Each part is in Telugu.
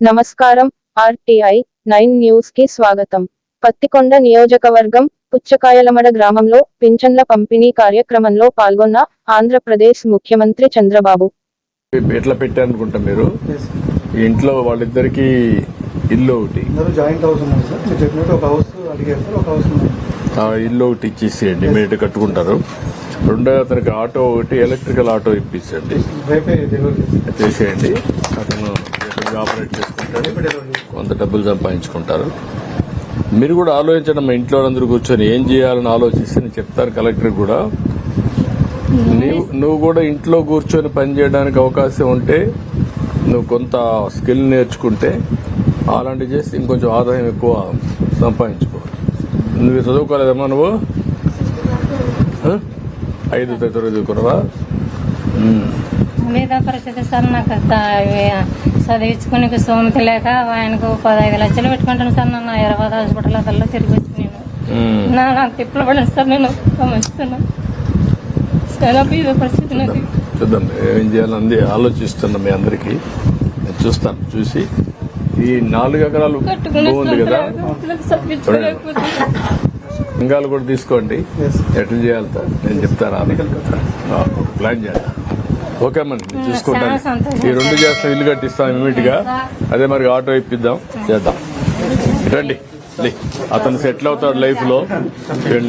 నమస్కారం ఆర్టీఐ నైన్ న్యూస్కి స్వాగతం. పత్తికొండ నియోజకవర్గం పుచ్చకాయలమడ గ్రామంలో పింఛన్ల పంపిణీ కార్యక్రమంలో పాల్గొన్న ఆంధ్రప్రదేశ్ ముఖ్యమంత్రి చంద్రబాబు. ఎట్లా పెట్టారనుకుంటా మీరు? ఇంట్లో వాళ్ళిద్దరికి ఇల్లు ఒకటి. జాయింట్ హౌస్ మీరు ఒక హౌస్ ఒక హౌస్ ఇల్లు ఒకటి ఇచ్చేసేయండి ఇమీడియట్ కట్టుకుంటారు. రెండో అతనికి ఆటో ఒకటి ఎలక్ట్రికల్ ఆటో ఇప్పించండి చేసేయండి. అతను ఆపరేట్ చేస్తాం కొంత డబ్బులు సంపాదించుకుంటారు. మీరు కూడా ఆలోచించండి మా ఇంట్లో అందరూ కూర్చొని ఏం చేయాలని ఆలోచిస్తే నేను చెప్తాను కలెక్టర్ కూడా. నీవు నువ్వు కూడా ఇంట్లో కూర్చొని పని చేయడానికి అవకాశం ఉంటే నువ్వు కొంత స్కిల్ నేర్చుకుంటే అలాంటివి చేస్తే ఇంకొంచెం ఆదాయం ఎక్కువ సంపాదించుకో. నువ్వు చదువుకోలేదమ్మా నువ్వు? ఐదు తరగతి చదువుకున్నావా? మీద పరిస్థితి సార్ నాకు చదివించుకునే సోమతి లేక ఆయనకు పదహైదు లక్షలు పెట్టుకుంటాను సార్ నన్ను. హైదరాబాద్ హాస్పిటల్ అదల్లో తిరిగి వచ్చి నేను. నా నాకు తిప్పలు పడను సార్ నేను. చాలా బీద పరిస్థితి నాకు చూద్దాం. ఏం చేయాలని ఆలోచిస్తున్నా మీ అందరికి నేను చూస్తాను చూసి. ఈ నాలుగు ఎకరాలు ఉంది కదా? లింగాలు కూడా తీసుకోండి. ఎట్లా చేయాలి? నేను చెప్తాను ఆ, ప్లాన్ చేయాలి ఓకే మరి నేను చూసుకుంటాను. ఈ రెండు చేస్తాం ఇల్లు కట్టిస్తాం ఇమీడియట్గా అదే మరి ఆటో ఇప్పిద్దాం. చేద్దాం. రండి. అతను సెటిల్ అవుతాడు లైఫ్లో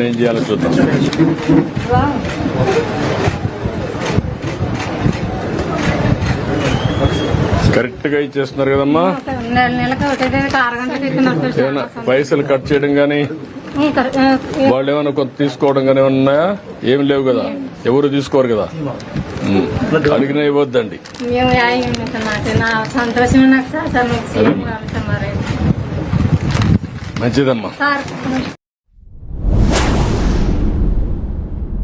ఏం చేయాలో చూద్దాం. కరెక్ట్గా ఇచ్చేస్తున్నారు కదమ్మా? పైసలు కట్ చేయడం ఆ, వాళ్ళు ఏమైనా కొంత తీసుకోవడం కానీ ఉన్నాయా? ఏమి లేవు కదా. ఎవరు తీసుకోరు కదా. అడిగినా ఇవ్వద్దండి. మంచిదమ్మా.